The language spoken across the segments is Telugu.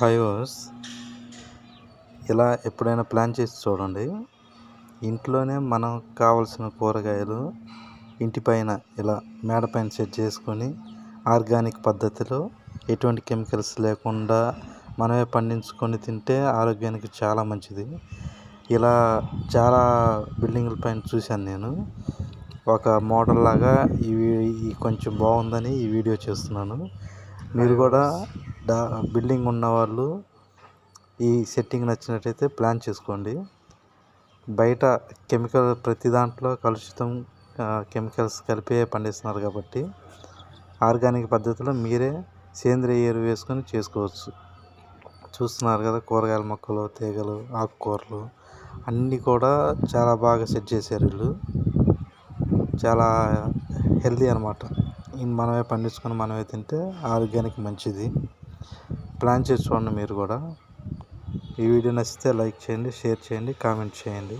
హాయ్ వాస్ ఇలా ఎప్పుడైనా ప్లాన్ చేసి చూడండి. ఇంట్లోనే మనం కావలసిన కూరగాయలు ఇంటిపైన ఇలా మేడపైన సెట్ చేసుకొని ఆర్గానిక్ పద్ధతిలో ఎటువంటి కెమికల్స్ లేకుండా మనమే పండించుకొని తింటే ఆరోగ్యానికి చాలా మంచిది. ఇలా చాలా బిల్డింగుల పైన చూశాను నేను. ఒక మోడల్ లాగా ఈ కొంచెం బాగుందని ఈ వీడియో చేస్తున్నాను. మీరు కూడా డా బిల్డింగ్ ఉన్నవాళ్ళు ఈ సెట్టింగ్ నచ్చినట్టయితే ప్లాన్ చేసుకోండి. బయట కెమికల్ ప్రతి దాంట్లో కలుషితం కెమికల్స్ కలిపి పండిస్తున్నారు కాబట్టి ఆర్గానిక్ పద్ధతిలో మీరే సేంద్రియ ఎరువు వేసుకొని చేసుకోవచ్చు. చూస్తున్నారు కదా కూరగాయల మొక్కలు తీగలు ఆకుకూరలు అన్నీ కూడా చాలా బాగా సెట్ చేశారు వీళ్ళు. చాలా హెల్తీ అనమాట మనమే పండించుకొని మనమే తింటే ఆరోగ్యానికి మంచిది. ప్లాన్ చేసుకోండి మీరు కూడా. ఈ వీడియో నచ్చితే లైక్ చేయండి షేర్ చేయండి కామెంట్ చేయండి.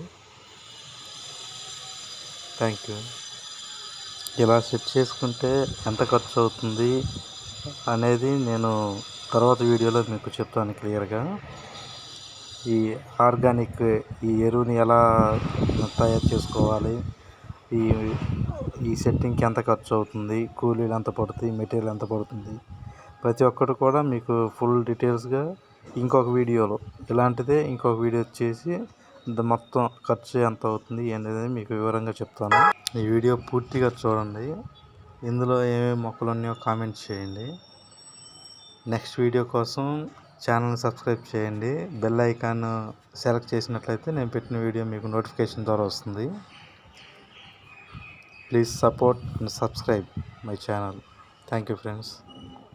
Thank you. ఇలా సెట్ చేసుకుంటే ఎంత ఖర్చు అవుతుంది అనేది నేను తర్వాత వీడియోలో మీకు చెప్తాను క్లియర్గా. ఈ ఆర్గానిక్ ఈ ఎరువుని ఎలా తయారు చేసుకోవాలి ఈ ఈ సెట్టింగ్కి ఎంత ఖర్చు అవుతుంది కూలీలు ఎంత పడుతుంది మెటీరియల్ ఎంత పడుతుంది ప్రతి ఒక్కటి కూడా మీకు ఫుల్ డీటెయిల్స్గా ఇంకొక వీడియోలో ఇలాంటిదే ఇంకొక వీడియో చేసి మొత్తం ఖర్చు ఎంత అవుతుంది అనేది మీకు వివరంగా చెప్తాను. ఈ వీడియో పూర్తిగా చూడండి. ఇందులో ఏమేమి మొక్కలు ఉన్నాయో కామెంట్ చేయండి. నెక్స్ట్ వీడియో కోసం ఛానల్ని సబ్స్క్రైబ్ చేయండి. బెల్ ఐకాన్ సెలెక్ట్ చేసినట్లయితే నేను పెట్టిన వీడియో మీకు నోటిఫికేషన్ ద్వారా వస్తుంది. Please support and subscribe my channel. Thank you friends.